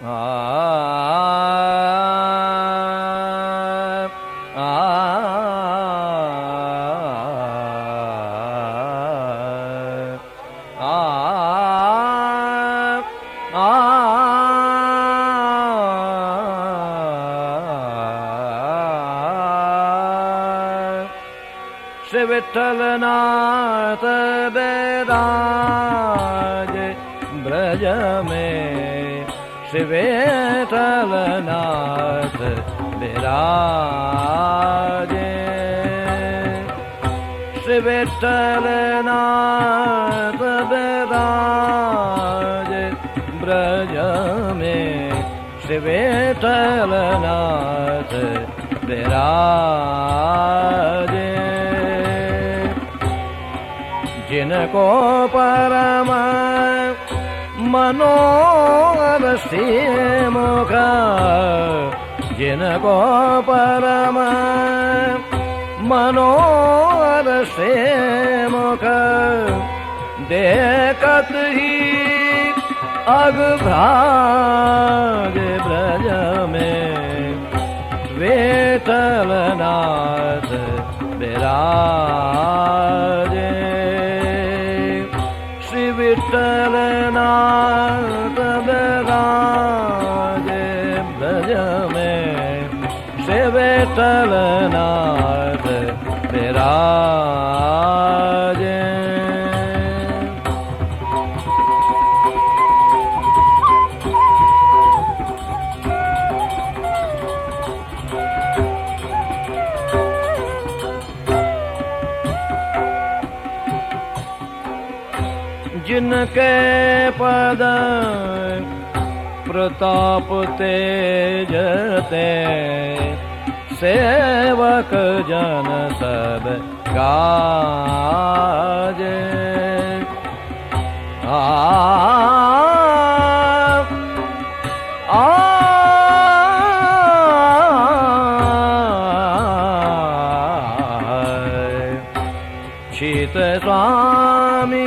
Shri Vitthalnath barrage Braj में barrage Shri Vitthalnath barrage में Shri Vitthalnath barrage जिनको परम मनोहर से मुख जिनको परम मनोहर से मुख देखत ही अगभाग ब्रज में वेतलनाथ विराजे ब्रज में श्री विठ्ठलनाथ विराजे जिनके पद प्रताप तेजते सेवक जन सब गाज आ आ शीत स्वामी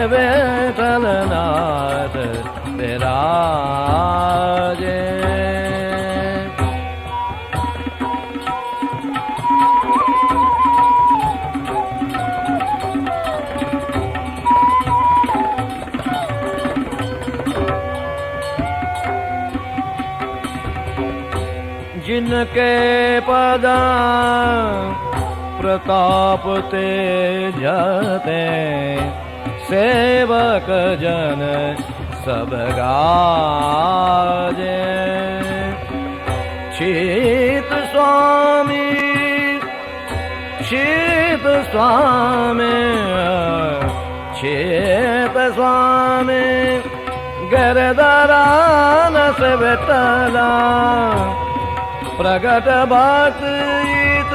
शिव विठ्ठलनाथ विराजे। जिनके पदा प्रताप तेजते सेवक जन सब गाजे शीत स्वामी शीत स्वामी स्वामी गरदरान से बेटला प्रगट बात इत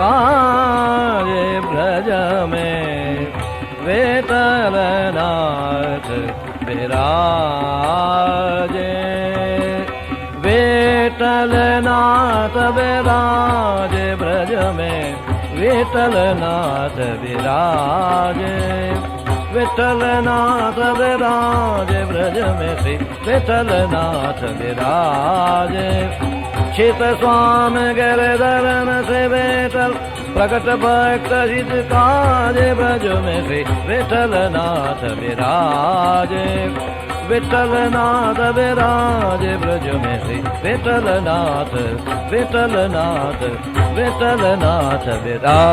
काजे ब्रज में वेतलनाथ विराजे। वेतलनाथ विराजे ब्रज में। वेतलनाथ विराजे। विराजे ब्रज में श्री विठलनाथ विराजे। चित स्वाम से बेटल प्रकट भक्त काज में श्री विठलनाथ विराजे विठलनाथ विराजे ब्रज में श्री विठलनाथ विठलनाथ विठलनाथ विराजे